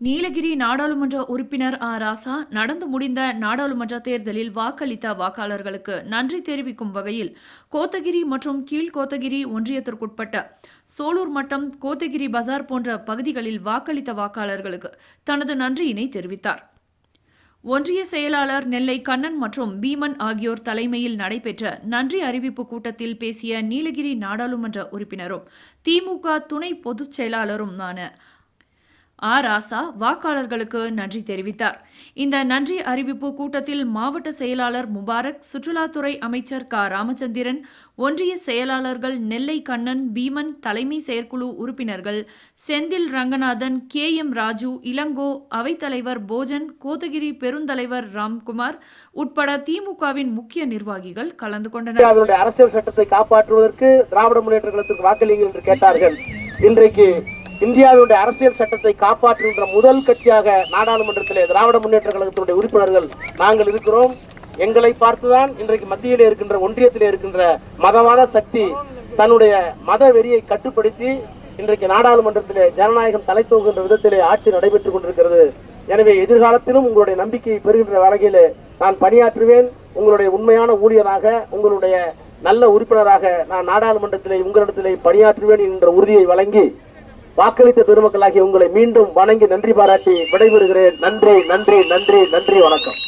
நீலகிரி நாடாளுமன்ற உறுப்பினர் ஆ. ராசா நடந்து முடிந்த நாடாளுமன்ற தேர்தலில் வாக்களித்த வாக்காளர்களுக்கு நன்றி தெரிவிக்கும் வகையில் கோத்தகிரி மற்றும் கீழ் கோத்தகிரி ஒன்றியத்திற்குட்பட்ட சோலூர் மட்டம் கோத்தகிரி பஜார் போன்ற பகுதிகளில் வாக்களித்த வாக்காளர்களுக்கு தனது நன்றியினை தெரிவித்தார். ஒன்றிய செயலாளர் நெல்லை கண்ணன் மற்றும் பீமன் ஆகியோர் தலைமையில் நடைபெற்ற நன்றி அறிவிப்பு கூட்டத்தில் பேசிய நீலகிரி நாடாளுமன்ற உறுப்பினரும் திமுக துணை பொதுச் செயலாளருமான ஆ ராசா வாக்காளர்களுக்கு நன்றி தெரிவித்தார். இந்த நன்றி அறிவிப்பு கூட்டத்தில் மாவட்ட செயலாளர் முபாரக் சுற்றுலாத்துறை அமைச்சர் க. ராமச்சந்திரன் ஒன்றிய செயலாளர்கள் நெல்லை கண்ணன் பீமன் தலைமை செயற்குழு உறுப்பினர்கள் செந்தில் ரங்கநாதன் கே. எம். ராஜு இளங்கோ அவைத்தலைவர் போஜன் கோத்தகிரி பெருந்தலைவர் ராம்குமார் உட்பட திமுகவின் முக்கிய நிர்வாகிகள் கலந்து கொண்டனர். அவருடைய அரசியல் சட்டத்தை காப்பாற்றுவதற்கு திராவிட முன்னேற்ற கழகத்திற்கு வாக்களியுங்கள் என்று கேட்டார்கள். இன்றைக்கு இந்தியாவினுடைய அரசியல் சட்டத்தை காப்பாற்றுகின்ற முதல் கட்சியாக நாடாளுமன்றத்திலே திராவிட முன்னேற்ற கழகத்தினுடைய உறுப்பினர்கள் நாங்கள் இருக்கிறோம். எங்களை பார்த்துதான் இன்றைக்கு மத்தியிலே இருக்கின்ற ஒன்றியத்திலே இருக்கின்ற மதவாத சக்தி தன்னுடைய மத வெறியை கட்டுப்படுத்தி இன்றைக்கு நாடாளுமன்றத்திலே ஜனநாயகம் தலை தூங்குகின்ற விதத்திலே ஆட்சி நடைபெற்றுக் கொண்டிருக்கிறது. எனவே எதிர்காலத்திலும் உங்களுடைய நம்பிக்கையை பெறுகின்ற வகையிலே நான் பணியாற்றுவேன். உங்களுடைய உண்மையான ஊழியராக உங்களுடைய நல்ல உறுப்பினராக நான் நாடாளுமன்றத்திலே உங்களிடத்திலே பணியாற்றுவேன் என்ற உறுதியை வழங்கி வாக்களித்த பெருமக்களாகி உங்களை மீண்டும் வணங்கி நன்றி பாராட்டி விடைபெறுகிறேன். நன்றி நன்றி நன்றி நன்றி வணக்கம்.